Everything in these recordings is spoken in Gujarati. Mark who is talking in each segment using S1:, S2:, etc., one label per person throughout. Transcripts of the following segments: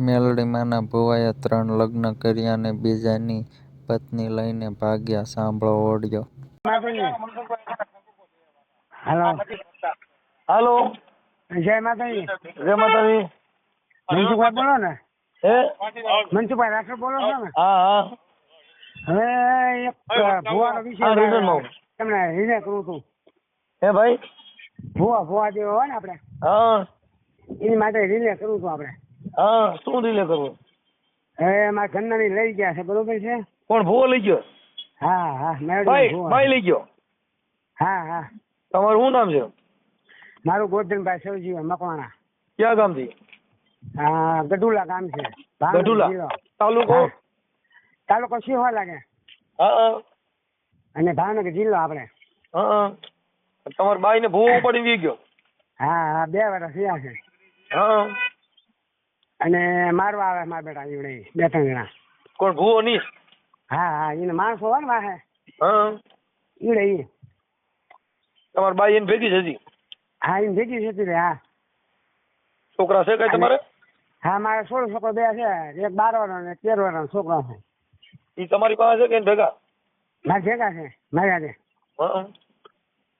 S1: મેલડીમાંના ભુવાએ ત્રણ લગ્ન કર્યા ને બીજાની પત્ની લઈને ભાગ્યા. સાંભળો ઓડિયો.
S2: હેલો.
S3: હાલો.
S2: જય માતાજી.
S3: જય માતાજી.
S2: મનસુખભાઈ બોલો ને.
S3: હે?
S2: મનસુખભાઈ રાઠોડ બોલો છો ને?
S3: હા હા.
S2: હવે એક ભુવાનો વિષય
S3: હા,
S2: તમને રીઝન કરું છું
S3: હે ભાઈ?
S2: ભુવા ભુવા જેવો હોય ને આપણે?
S3: હા.
S2: એની માટે રિલે કરું છું આપણે.
S3: હા શું રિલે કરવું?
S2: હે મારા ઘરના ની લઈ ગયા છે બરોબર છે?
S3: કોણ ભૂવો લઈ ગયો?
S2: હા હા મેડમ
S3: ભાઈ ભાઈ લઈ ગયો?
S2: હા હા.
S3: તમારું શું નામ છે?
S2: મારું ગોરધનભાઈ સવજી મકવાણા.
S3: ક્યાં ગામથી?
S2: હા ગઢુલા ગામ છે.
S3: ગઢુલા? તાલુકો?
S2: તાલુકો સિંહવા લાગે.
S3: હા
S2: અને ભાવનગર જિલ્લો આપણે.
S3: હા હા. તમારા બાઈ ને ભૂવો ઉપાડી ગયો?
S2: હા હા બે વર્ષ થયા છે.
S3: હા.
S2: અને મારવા આવે મારા બેટા ઈવડે બે ત્રણ જણા.
S3: કોણ ભૂવો નહીં?
S2: હા હા એને માણસો હોય ને વાહે. ઈવડે ઈ.
S3: તમાર બાઈ એને ભેગી જતી
S2: હા એને ભેગી જતી રે હા.
S3: છોકરા છે કઈ તમારે?
S2: હા મારા સોળ છોકરો બે છે એક બાર વર્ષ ને તેર વર્ષ છોકરો છે.
S3: ઈ તમારી પાસે છે કે ભેગા?
S2: મારા ભેગા છે મારા છે.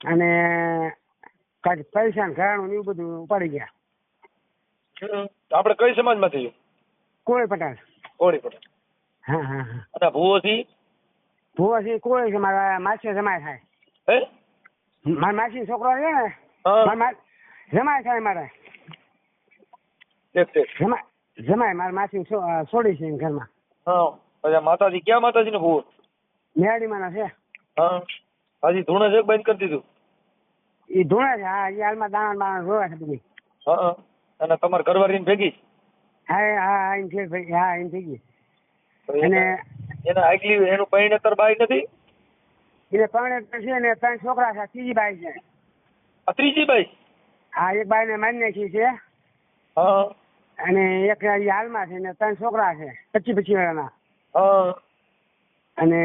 S2: અને કઈ પૈસા ને ઘરાણું ને એવું બધું ઉપાડી ગયા.
S3: આપણે કઈ સમાજમાંથી?
S2: કોઈ પટેલ.
S3: કોળી પટેલ.
S2: હા હા હા.
S3: અને ભૂવો થી
S2: ભૂવો છે કોઈ છે મારા માસી જમાય થાય.
S3: હે?
S2: મારા માસી છોકરો છે ને? મારા જમાય થાય મારે. જમાય જમાય મારા માસી છોડી છે ઘરમાં.
S3: હા. આ માતાજી ક્યાં માતાજી ને ભૂવો
S2: મેરડીમાં છે.
S3: હા. હજી ધૂણે છે બંધ કરી દીધું?
S2: એ ધૂણે છે હા એ હાલમાં દાણા દાણા રોવે છે બધી.
S3: હા. અને તમારા ઘરવાળીને ભેગી
S2: હા હા એમ છે ભાઈ હા ગઈ
S3: તો
S2: અને
S3: એને આગલી એનું પરિણેતર બાઈ નથી?
S2: એટલે ત્રણ છે ને ત્રણ છોકરા છે ત્રીજી બાઈ છે.
S3: આ ત્રીજી બાઈ?
S2: હા એક બાઈને મારી નાખી છે
S3: હા.
S2: અને એક હાલમાં છે ને ત્રણ છોકરા છે પચી પચી વાળાના.
S3: હા.
S2: અને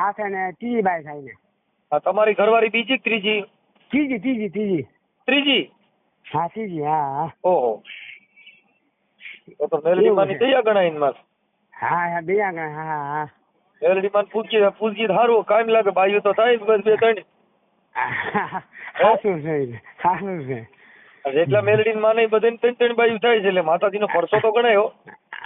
S2: આ છે ને ત્રીજી બાઈ થાય ને
S3: તમારી ઘરવાળી બીજી ત્રીજી?
S2: ત્રીજી ત્રીજી ત્રીજી.
S3: ત્રીજી?
S2: ત્રીજી હા
S3: ઓહો. તો તો મેલડી માની. કયા ગણાય એમાં
S2: હા હા બે આગળ હા હા
S3: મેલડી માં પૂછી પૂછી સારું કાયમ લાગે બાઈઓ તો થાય બસ બે ત્રણ.
S2: હાસું છે હાસું છે.
S3: જેટલા મેલડી માને બધાને ત્રણ ત્રણ બાઈઓ થાય છે એટલે માતાજીનો પરસો તો ગણાય.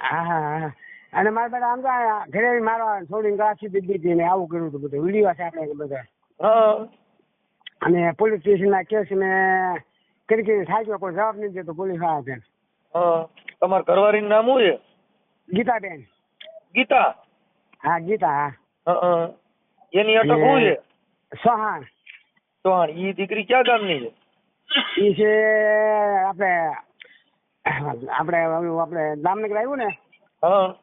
S3: હા
S2: હા અને મારા બેટા આમ તો ઘરે મારવા છોડીને ગાછી દીધી હતી ને આવું કર્યું હતું બધું. વીડિયો છે આપણે બધા.
S3: હા.
S2: અને પોલીસ સ્ટેશન ના કેસ મેં કરી કરી થાય કોઈ જવાબ નથી દેતો પોલીસવાળા છે.
S3: તમાર ઘરવાળીનું નામ શું છે?
S2: ગીતાબેન.
S3: ગીતા?
S2: હા ગીતા હા.
S3: એની અટક શું છે?
S2: સોહાણ.
S3: ચૌહાણ ઈ દીકરી ક્યાં ગામની છે?
S2: એ છે આપણે આપણે આપણે દામનગર આવ્યું ને?
S3: હા.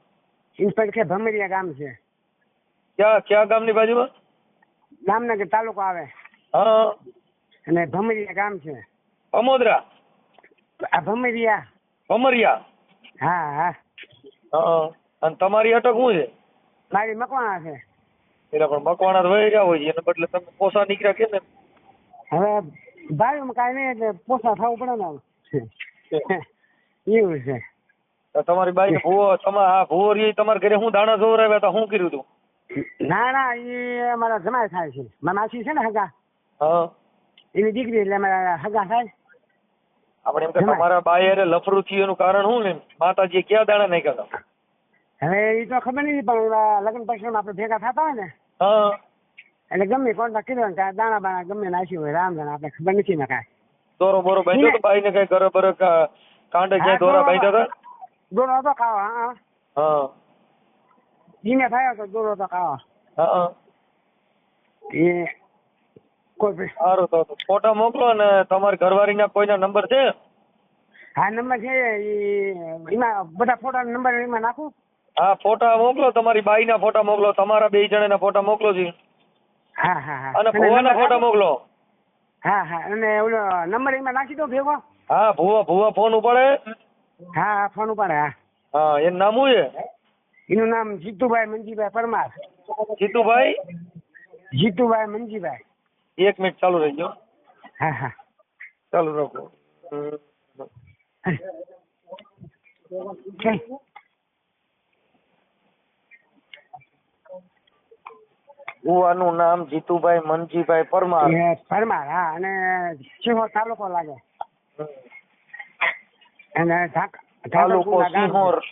S2: ઇન્સ્પેક્ટર છે ભમરિયા ગામ છે.
S3: ક્યાં ક્યાં ગામની બાજુમાં?
S2: દામનગર તાલુકો આવે.
S3: હા.
S2: અને ભમરિયા ગામ છે.
S3: અમોદરા.
S2: ભમરિયા.
S3: અમરિયા
S2: હા હા.
S3: હા અને તમારી અટક શું છે?
S2: મારી મકવાણા છે.
S3: એટલે પણ મકવાણા વહી રહ્યા હોય છે એને બદલે તમે પોસા નીકળ્યા કે ને
S2: હવે ભાઈ કાંઈ નહીં એટલે પોસા થવું પડે ને એવું છે.
S3: તો તમારી બાઈ ભૂવો તમારે હા ભૂવો રહી તમારા ઘરે હું દાણા જોવરાવ્યા હતા શું કર્યું તું?
S2: ના ના એ અમારા જમાય થાય છે. મારા માસી છે ને હગા.
S3: હા.
S2: એની દીકરી એટલે અમારા હગા થાય
S3: આપણે એમ કે તમારા બાઈ હારે લફરું થયું એનું કારણ શું ને માતાજીએ ક્યાં દાણા નાખ્યા હતા?
S2: હવે એ તો ખબર નથી પણ લગ્ન પછી આપણે ભેગા થતા હોય ને એટલે ગમે કોન્ટ્રાક્ટ કર્યો ને દાણા બાણા ગમે નાખ્યું હોય રામ જાણે આપણે ખબર નથી ને કાંઈ.
S3: દોરો બોરો બાંધ્યો તો બાઈને કઈ ઘરે બરો કાંડે ક્યાંય દોરા બાંધ્યા હતા?
S2: દોરો હતો ખાવા હા
S3: હા.
S2: ધીમે થયો તો દોરો હતો ખાવા
S3: હા
S2: એ કોઈ પૈ-
S3: સારું તો ફોટો મોકલો અને તમારી ઘરવાળીના કોઈના નંબર છે?
S2: હા નંબર છે એ એમાં બધા ફોટા નંબર એમાં નાખું?
S3: હા ફોટા મોકલો તમારી બાઈના ફોટા મોકલો તમારા બે જણાના ફોટા મોકલો છે
S2: હા હા હા.
S3: અને ભુવાના ફોટા મોકલો.
S2: હા હા અને ઓલો નંબર એમાં નાખી દો ભેગો.
S3: હા ભુવા ભુવા ફોન ઉપાડે.
S2: હા હા ફોન ઉપાડે હા.
S3: હા એનું નામ શું છે?
S2: એનું નામ જીતુભાઈ મંજીભાઈ પરમાર.
S3: જીતુભાઈ?
S2: જીતુભાઈ મંજીભાઈ.
S3: એક મિનિટ ચાલુ રહેજો.
S2: હા હા.
S3: ચાલુ રાખો. હમ. નામ જીતુભાઈ મનજીભાઈ પરમાર.
S2: પરમાર હા અને સિંહો તાલુકો લાગે. અને
S3: તાલુકો
S2: ગામ.
S3: સિંહોર.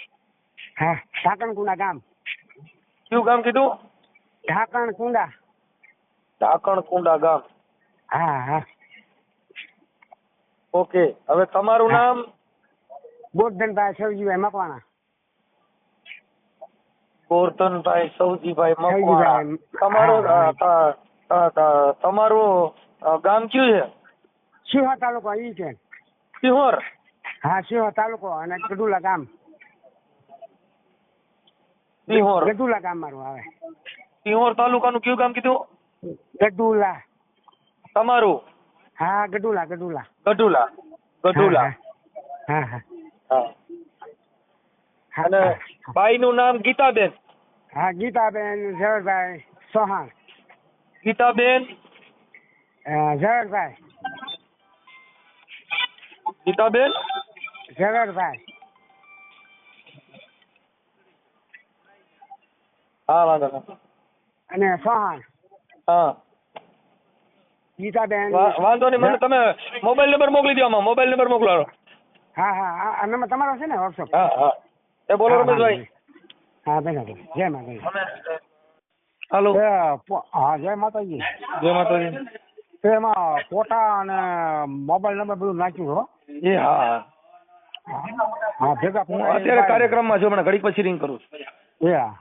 S2: હા ઢાકણકુંડા ગામ.
S3: કયું ગામ કીધું?
S2: ઢાકણકુંડા
S3: ઢાકણકુંડા ગામ.
S2: હા હા.
S3: ઓકે હવે તમારું નામ?
S2: ગોરધનભાઈ સવજીભાઈ મકવાણા.
S3: ગોરધનભાઈ સવજીભાઈ મકવાણા. તમારો તમારું ગામ કયું છે?
S2: સિંહો તાલુકો ઈ છે.
S3: સિંહોર?
S2: હા સિંહો તાલુકો અને ગડુલા ગામ.
S3: સિંહોર.
S2: ગડુલા ગામ મારું આવે.
S3: સિંહોર તાલુકાનું કયું ગામ કીધું?
S2: ગડુલા
S3: તમારું?
S2: હા ગડુલા ગડુલા
S3: ગઢુલા ગઢુલા.
S2: હા હા.
S3: હા અને બાઈનું નામ ગીતાબેન?
S2: હા ગીતાબેન ઝવેરભાઈ સોહાણ
S3: ગીતાબેન?
S2: ઝવેરભાઈ.
S3: ગીતાબેન?
S2: ઝવેરભાઈ.
S3: હા વાંધો
S2: અને ચૌહાણ.
S3: હા.
S2: ગીતાબેન.
S3: વાંધો નહીં મને તમે મોબાઈલ નંબર મોકલી દો આમાં મોબાઈલ નંબર મોકલાવો
S2: હા હા હા આ નંબર તમારો છે ને વોટ્સઅપ
S3: હા હા. એ બોલો રમેશભાઈ.
S2: હા બેન જય માતાજી.
S3: અમે હાલો.
S2: હા જય માતાજી.
S3: જય માતાજી.
S2: એમાં ફોટા અને મોબાઈલ નંબર બધું નાખ્યું હો.
S3: એ હા હા.
S2: હા ભેગા
S3: હું અત્યારે કાર્યક્રમમાં છું હમણાં ઘડી પછી રિંગ કરું છું.
S2: એ હા.